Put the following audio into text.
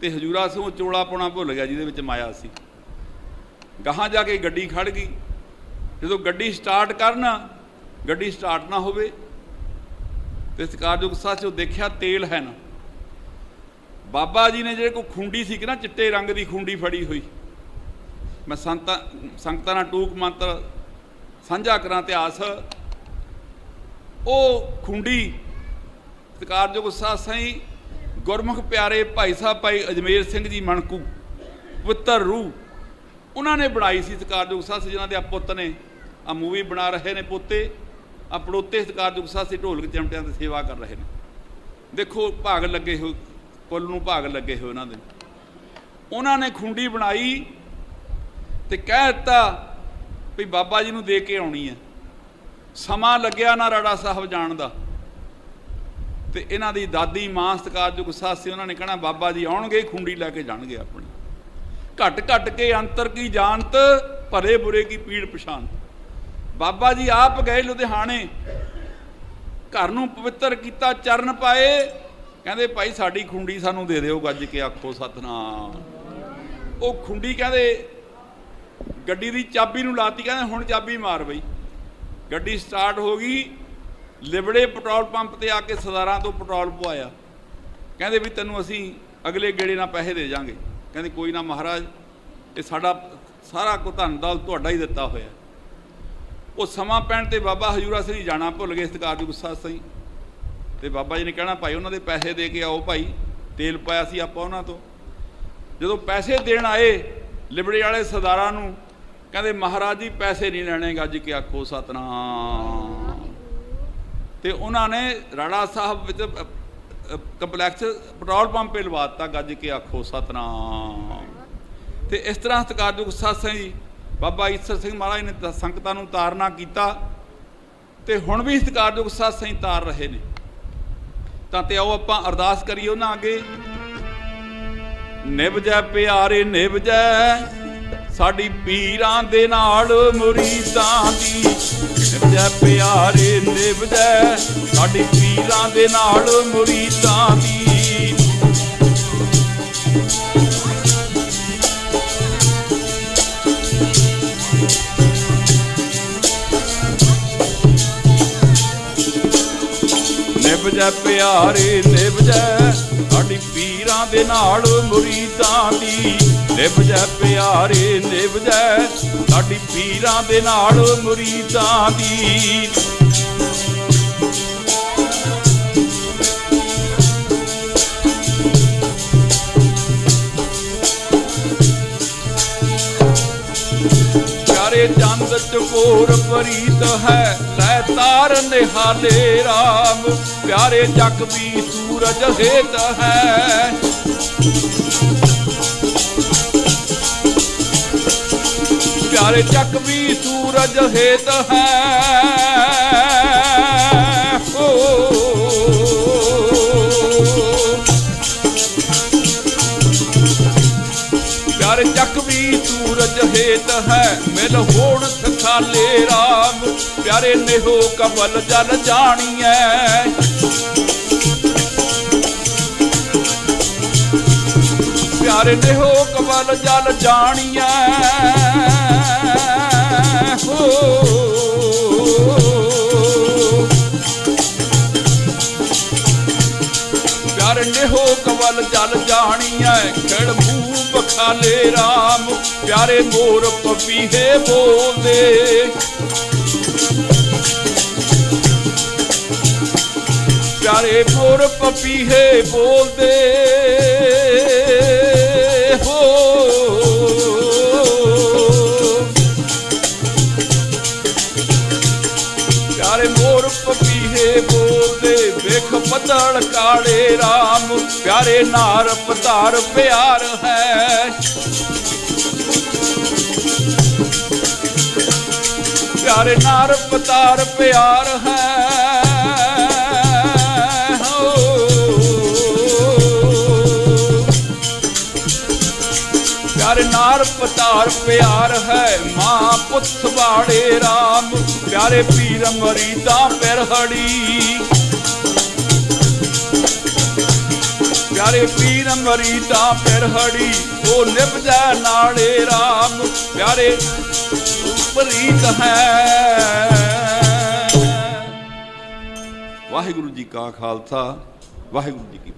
ਤੇ ਹਜੂਰਾ ਸਿੰਘ ਚੋਲਾ ਪਾਉਣਾ ਭੁੱਲ ਗਿਆ ਜਿਹਦੇ ਵਿੱਚ ਮਾਇਆ ਸੀ। ਗਾਹਾਂ ਜਾ ਕੇ ਗੱਡੀ ਖੜ ਗਈ। ਜਦੋਂ ਗੱਡੀ ਸਟਾਰਟ ਕਰਨਾ, ਗੱਡੀ ਸਟਾਰਟ ਨਾ ਹੋਵੇ, ਤੇ ਸਤਿਕਾਰਯੋਗ ਸਾਥੀਓ ਦੇਖਿਆ ਤੇਲ ਹੈ ਨਾ। ਬਾਬਾ ਜੀ ਨੇ ਜਿਹੜੇ ਕੋ ਖੁੰਡੀ ਸੀ ਕਿ ਨਾ ਚਿੱਟੇ ਰੰਗ ਦੀ ਖੁੰਡੀ ਫੜੀ ਹੋਈ। ਮੈਂ ਸੰਤਾਂ, ਸੰਗਤਾਂ ਨਾਲ ਟੂਕ ਮੰਤਰ ਸਾਂਝਾ ਕਰਾਂ ਇਤਿਹਾਸ ਉਹ ਖੁੰਡੀ ਸਤਿਕਾਰਯੋਗ ਸਾਧ ਸਾਈਂ ਗੁਰਮੁਖ ਪਿਆਰੇ ਭਾਈ ਸਾਹਿਬ, ਭਾਈ ਅਜਮੇਰ ਸਿੰਘ ਜੀ ਮਣਕੂ, ਪੁੱਤਰ ਰੂ ਉਹਨਾਂ ਨੇ ਬਣਾਈ ਸੀ ਸਤਿਕਾਰਯੋਗ ਸਾਧ ਜਿਨ੍ਹਾਂ ਦੇ ਆ ਪੁੱਤ ਨੇ। ਆ ਮੂਵੀ ਬਣਾ ਰਹੇ ਨੇ ਪੋਤੇ। ਆ ਪੜੋਤੇ ਸਤਿਕਾਰਯੋਗ ਸਾਧ ਸੀ ਢੋਲਕ ਚਮਟਿਆਂ ਦੀ ਸੇਵਾ ਕਰ ਰਹੇ ਨੇ। ਦੇਖੋ, ਭਾਗ ਲੱਗੇ ਹੋ ਕੁੱਲ ਨੂੰ ਭਾਗ ਲੱਗੇ ਹੋਏ ਉਹਨਾਂ ਦੇ। ਉਹਨਾਂ ਨੇ ਖੁੰਡੀ ਬਣਾਈ ਤੇ ਕਹਿ ਦਿੱਤਾ ਵੀ ਬਾਬਾ ਜੀ ਨੂੰ ਦੇ ਕੇ ਆਉਣੀ ਹੈ। ਸਮਾਂ ਲੱਗਿਆ ਨਾ ਰਾੜਾ ਸਾਹਿਬ ਜਾਣ ਦਾ। ਤੇ ਇਹਨਾਂ ਦੀ ਦਾਦੀ ਮਾਂ ਸਤਿਕਾਰਯੋਗ ਸਾਧ ਸੀ, ਉਹਨਾਂ ਨੇ ਕਹਿਣਾ, ਬਾਬਾ ਜੀ ਆਉਣਗੇ, ਖੁੰਡੀ ਲੈ ਕੇ ਜਾਣਗੇ ਆਪਣੀ। ਘਟ ਘਟ ਕੇ ਅੰਤਰ ਕੀ ਜਾਣਤ ਭਲੇ ਬੁਰੇ ਕੀ ਪੀੜ ਪਛਾਣ ਬਾਬਾ ਜੀ ਆਪ ਗਏ ਲੁਧਿਆਣੇ, ਘਰ ਨੂੰ ਪਵਿੱਤਰ ਕੀਤਾ, ਚਰਨ ਪਾਏ। ਕਹਿੰਦੇ, ਭਾਈ, ਸਾਡੀ ਖੁੰਡੀ ਸਾਨੂੰ ਦੇ ਦਿਓ, ਗੱਜ ਕੇ ਆਖੋ, ਸਤਨਾਮ। ਉਹ ਖੁੰਡੀ ਕਹਿੰਦੇ, ਗੱਡੀ ਦੀ ਚਾਬੀ ਨੂੰ ਲਾਤੀ, ਕਹਿੰਦੇ, ਹੁਣ ਚਾਬੀ ਮਾਰ ਬਈ। ਗੱਡੀ ਸਟਾਰਟ ਹੋ ਗਈ। ਲਿਬੜੇ ਪੈਟਰੋਲ ਪੰਪ ਤੇ ਆ ਕੇ ਸਰਦਾਰਾਂ ਤੋਂ ਪੈਟਰੋਲ ਪਵਾਇਆ। ਕਹਿੰਦੇ ਵੀ ਤੈਨੂੰ ਅਸੀਂ ਅਗਲੇ ਗੇੜੇ ਨਾਲ ਪੈਸੇ ਦੇ ਜਾਾਂਗੇ। ਕਹਿੰਦੇ ਕੋਈ ਨਾ ਮਹਾਰਾਜ, ਇਹ ਸਾਡਾ ਸਾਰਾ ਕੁ ਧਨ ਦੌਲਤ ਤੁਹਾਡਾ ਹੀ ਦਿੱਤਾ ਹੋਇਆ। ਉਹ ਸਮਾਂ ਪੈਣ ਤੇ ਬਾਬਾ ਹਜੂਰਾ ਸਿੰਘ ਜਾਣਾ ਭੁੱਲ ਗਏ ਸਤਿਕਾਰ ਦੀ ਗੁੱਸਾ ਸਹੀ। ਤੇ ਬਾਬਾ ਜੀ ਨੇ ਕਹਿਣਾ, ਭਾਈ, ਉਹਨਾਂ ਦੇ ਪੈਸੇ ਦੇ ਕੇ ਆਓ ਭਾਈ। ਤੇਲ ਪਾਇਆ ਸੀ ਆਪਾਂ ਉਹਨਾਂ ਤੋਂ। ਜਦੋਂ ਪੈਸੇ ਦੇਣ ਆਏ, ਲਿਬੜੇ ਵਾਲੇ ਸਰਦਾਰਾਂ ਨੂੰ ਕਹਿੰਦੇ, ਮਹਾਰਾਜ ਜੀ, ਪੈਸੇ ਨਹੀਂ ਲੈਣੇ, ਗੱਜ ਕੇ ਆਖੋ ਸਤਨਾਮ। ਤੇ ਉਹਨਾਂ ਨੇ ਰਾਣਾ ਸਾਹਿਬ ਵਿੱਚ ਕੰਪਲੈਕਸ ਪੈਟਰੋਲ ਪੰਪ 'ਤੇ ਲਵਾਤਾ, ਗੱਜ ਕੇ ਆਖੋ, ਸਤਨਾਮ। ਤੇ ਇਸ ਤਰ੍ਹਾਂ ਸਤਿਕਾਰਯੋਗ ਸਤਸੰਗ ਜੀ ਬਾਬਾ ਈਸਰ ਸਿੰਘ ਮਹਾਰਾਜ ਨੇ ਸੰਗਤਾਂ ਨੂੰ ਤਾਰਨਾ ਕੀਤਾ ਤੇ ਹੁਣ ਵੀ ਸਤਿਕਾਰਯੋਗ ਸਤਸੰਗ ਤਾਰ ਰਹੇ ਨੇ। ਤਾਂ ਤੇ ਆਓ ਆਪਾਂ ਅਰਦਾਸ ਕਰੀਏ ਉਹਨਾਂ ਅੱਗੇ। ਨਿਭ ਜੈ ਪਿਆਰੇ, ਨਿਭ ਜੈ। ਸਾਡੀ ਪੀਰਾਂ ਦੇ ਨਾਲ ਮੁਰੀਦਾਂ ਦੀ। ਨਿਭ ਜੈ ਪਿਆਰੇ ਨਿਭ ਜੈ ਸਾਡੀ ਪੀਰਾਂ ਦੇ ਨਾਲ ਮੁਰੀਦਾਂ ਦੀ। ਨਿਭ ਜੈ ਪਿਆਰੇ ਨਿਭ ਜੈ ਸਾਡੀ ਪੀਰਾਂ ਦੇ ਨਾਲ ਮੁਰੀਦਾਂ ਦੀ। ਨਿਭ ਪਿਆਰੇ, ਨਿਭ ਸਾਡੀ ਪੀਰਾਂ ਦੇ ਨਾਲ ਮੁਰੀਦਾਂ ਦੀ। ਪਿਆਰੇ ਚੰਦ ਚਕੋਰ ਪ੍ਰੀਤ ਹੈ, ਲੈ ਤਾਰ ਨਿਹਾਲੇ RAM ਪਿਆਰੇ ਜਗ ਵੀ ਸੂਰਜ ਹੇਤ ਹੈ। ਪਿਆਰੇ ਜਗ ਵੀ ਸੂਰਜ ਹੇਤ ਹੈ। ਹੋ ਪਿਆਰੇ ਚੱਕ ਵੀ ਸੂਰਜ ਹੇਤ ਹੈ। ਮਿਲ ਹੋਣ ਸਖਾਲੇ RAM ਪਿਆਰੇ ਨਿਹੋ ਕਮਲ ਜਲ ਜਾਣੀਐ। ਪਿਆਰੇ ਨਿਹੋ ਕਮਲ ਜਲ ਜਾਣੀਐ। ਹੋ। ਪਿਆਰ ਨਿਹੋ ਕਵਲ ਜਲ ਜਾਣੀਐ। ਖੜ ਮੂੰਹ ਬਖਾਲੇ RAM ਪਿਆਰੇ ਮੋਰ ਪਪੀਹੇ ਬੋਲਦੇ ਪਿਆਰੇ ਮੋਰ ਪਪੀਹੇ ਬੋਲਦੇ ਬੱਦਲ ਕਾਲੇ RAM ਪਿਆਰੇ ਨਾਰ ਪਤਾਰ ਪਿਆਰ ਹੈ। ਪਿਆਰੇ ਨਾਰ ਪਤਾਰ ਪਿਆਰ ਹੈ। ਹੋ। ਪਿਆਰੇ ਨਾਰ ਪਤਾਰ ਪਿਆਰ ਹੈ। ਮਾਂ ਪੁੱਤ ਬਾੜੇ RAM ਪਿਆਰੇ ਪੀਰ ਮਰੀਦਾ ਪਿਰ ਹੜੀ ਪਿਆਰੇ ਪੀਰ ਮਰੀਦਾ ਫਿਰ ਹੜੀ, ਉਹ ਨਿਭਜੈ ਨਾਲੇ ਰਾਮ। ਪਿਆਰੇ ਪ੍ਰੀਤ ਹੈ। ਵਾਹਿਗੁਰੂ ਜੀ ਕਾ ਖਾਲਸਾ, ਵਾਹਿਗੁਰੂ ਜੀ ਕੀ